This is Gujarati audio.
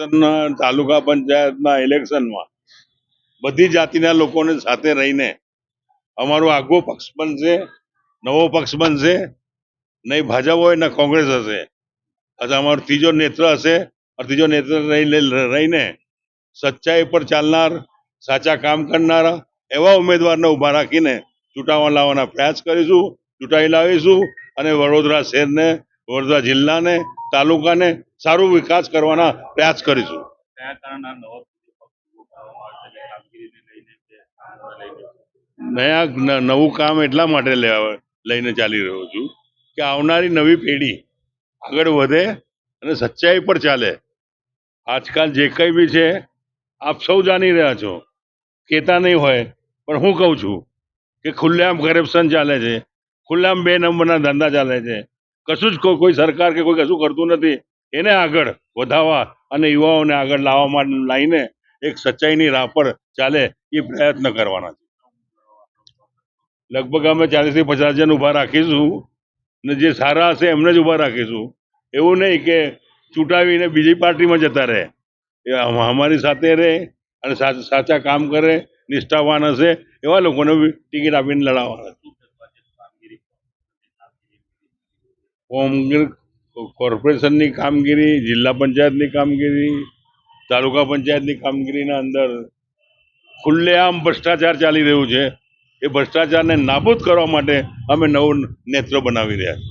કોર્પોરેશનના તાલુકા પંચાયતના ઇલેક્શનમાં બધી જાતિના લોકોને સાથે રહીને અમારો આગવો પક્ષ બનશે, નવો પક્ષ બનશે, નહીં ભાજપ હોય, ને કોંગ્રેસ હશે. અથવા અમારો ત્રીજો નેત્ર હશે ત્રીજો નેત્ર રહીને રહીને સચ્ચાઈ પર ચાલનાર, સાચા કામ કરનારા એવા ઉમેદવારને ઊભા રાખીને ચૂંટાવા લાવવાના પ્રયાસ કરીશું, ચૂંટાઈ લાવીશું અને વડોદરા શહેરને વડોદરા જિલ્લાને તાલુકાને સારો વિકાસ કરવાના પ્રયાસ કરીશું. નયા નવું કામ એટલા માટે લેવા લઈને ચાલી રહ્યો છું કે આવનારી નવી પેઢી આગળ વધે અને સચ્ચાઈ પર ચાલે. આજકાલ જે કંઈ બી છે આપ સૌ જાણી રહ્યા છો. કહેતા નહીં હોય પણ હું કહું છું કે ખુલ્લેઆમ કરપ્શન ચાલે છે ખુલ્લેઆમ બે નંબરના ધંધા ચાલે છે કશું જ કોઈ સરકાર કે કોઈ કશું કરતું નથી. એને આગળ વધાવવા અને યુવાઓને આગળ લાવવા માટે લાવીને એક સચ્ચાઈની રાહ પર ચાલે એ પ્રયત્ન કરવાના છે. લગભગ અમે ચાલીસથી પચાસ જણ ઊભા રાખીશું ને જે સારા હશે એમને જ ઊભા રાખીશું. એવું નહીં કે ચૂંટાવીને બીજી પાર્ટીમાં જતા રહે. એ અમારી સાથે રહે અને સાચા કામ કરે, નિષ્ઠાવાન હશે એવા લોકોને ટિકિટ આપીને લડાવવાના છે. કામગીરી કોંગ્રેસ કોર્પોરેશનની કામગીરી, જિલ્લા પંચાયતની કામગીરી, તાલુકા પંચાયતની કામગીરીના અંદર ખુલ્લેઆમ ભ્રષ્ટાચાર ચાલી રહ્યું છે. એ ભ્રષ્ટાચારને નાબૂદ કરવા માટે અમે નવું નેત્ર બનાવી રહ્યા છીએ.